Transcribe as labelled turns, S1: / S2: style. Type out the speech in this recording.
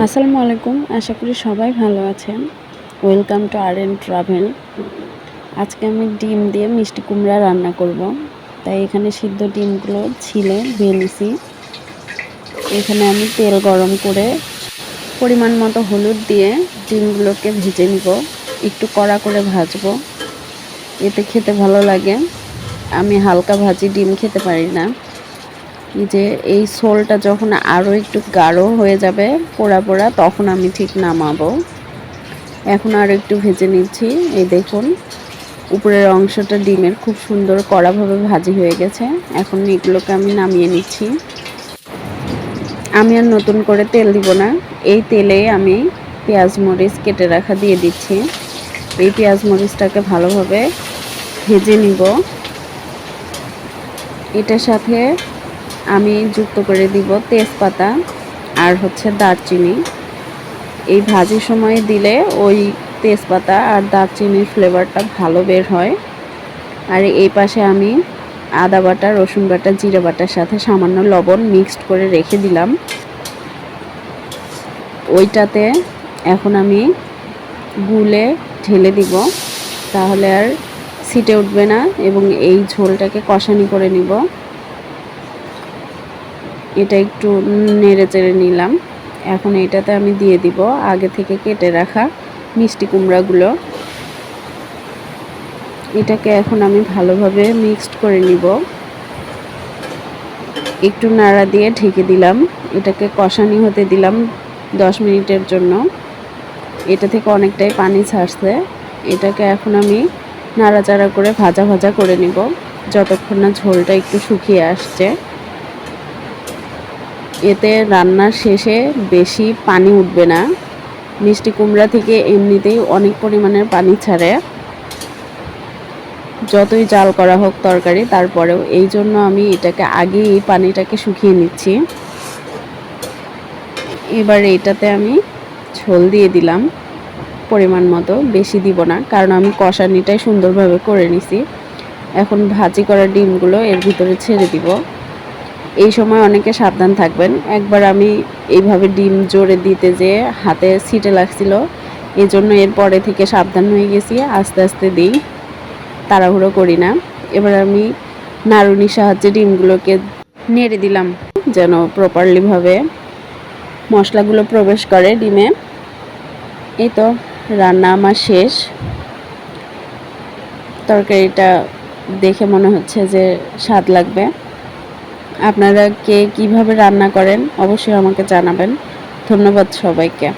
S1: আসসালামু আলাইকুম, আশা করি সবাই ভালো আছেন। Welcome to R N travel আজকে আমি ডিম দিয়ে মিষ্টি কুমড়া রান্না করব। তাই এখানে সিদ্ধ ডিমগুলো ছিলে ধুয়ে এখানে আমি তেল গরম করে পরিমাণ মতো হলুদ দিয়ে ডিমগুলোকে ভেজে নিব। একটু কড়া করে ভাজবো। এতে খেতে ভালো লাগে। আমি হালকা ভাজি ডিম খেতে পারি না। যে এই সোলটা যখন আরও একটু গাঢ় হয়ে যাবে, পোড়া পোড়া, তখন আমি ঠিক নামাবো। এখন আর একটু ভেজে নিচ্ছি। এই দেখুন, উপরের অংশটা ডিমের খুব সুন্দর কড়াভাবে ভাজি হয়ে গেছে। এখন এগুলোকে আমি নামিয়ে নিচ্ছি। আমি আর নতুন করে তেল দিব না। এই তেলে আমি পেঁয়াজ মরিচ কেটে রাখা দিয়ে দিচ্ছি। এই পেঁয়াজ মরিচটাকে ভালোভাবে ভেজে নিব। এটার সাথে আমি যুক্ত করে দিব তেজপাতা আর হচ্ছে দারচিনি। এই ভাজির সময় দিলে ওই তেজপাতা আর দারচিনির ফ্লেভারটা ভালো বের হয়। আর এই পাশে আমি আদা বাটা, রসুন বাটা, জিরে বাটার সাথে সামান্য লবণ মিক্সড করে রেখে দিলাম। ওইটাতে এখন আমি গুলে ঢেলে দিব। তাহলে আর সিটে উঠবে না এবং এই ঝোলটাকে কষানি করে নিব। এটা একটু নেড়ে চেড়ে নিলাম। এখন এটাতে আমি দিয়ে দিব আগে থেকে কেটে রাখা মিষ্টি কুমড়াগুলো। এটাকে এখন আমি ভালোভাবে মিক্সড করে নিব। একটু নাড়া দিয়ে ঢেকে দিলাম। এটাকে কষানি হতে দিলাম দশ মিনিটের জন্য। এটা থেকে অনেকটাই পানি ছাড়ছে। এটাকে এখন আমি নাড়াচাড়া করে ভাজা ভাজা করে নিব। যতক্ষণ না ঝোলটা একটু শুকিয়ে আসছে। এতে রান্নার শেষে বেশি পানি উঠবে না। মিষ্টি কুমড়া থেকে এমনিতেই অনেক পরিমাণের পানি ছাড়ে। যতই জাল করা হোক তরকারি, তারপরেও এই জন্য আমি এটাকে আগে এই পানিটাকে শুকিয়ে নিচ্ছি। এবার এটাতে আমি ঝোল দিয়ে দিলাম। পরিমাণ মতো বেশি দিব না, কারণ আমি কষানিটাই সুন্দরভাবে করে নিছি। এখন ভাজি করা ডিমগুলো এর ভিতরে ছেড়ে দিব। এই সময় অনেকে সাবধান থাকবেন। একবার আমি এইভাবে ডিম জোরে দিতে যে হাতে সিটে লাগছিল এই জন্য এরপরে থেকে সাবধান হয়ে গেছি, আস্তে আস্তে দিই, তাড়াহুড়ো করি না। এবার আমি নাড়ুনির সাহায্যে ডিমগুলোকে নেড়ে দিলাম, যেন প্রপারলিভাবে মশলাগুলো প্রবেশ করে ডিমে। এই তো, রান্না আমার শেষ। তরকারিটা দেখে মনে হচ্ছে যে স্বাদ লাগবে। আপনারা কে কীভাবে রান্না করেন অবশ্যই আমাকে জানাবেন। ধন্যবাদ সবাইকে।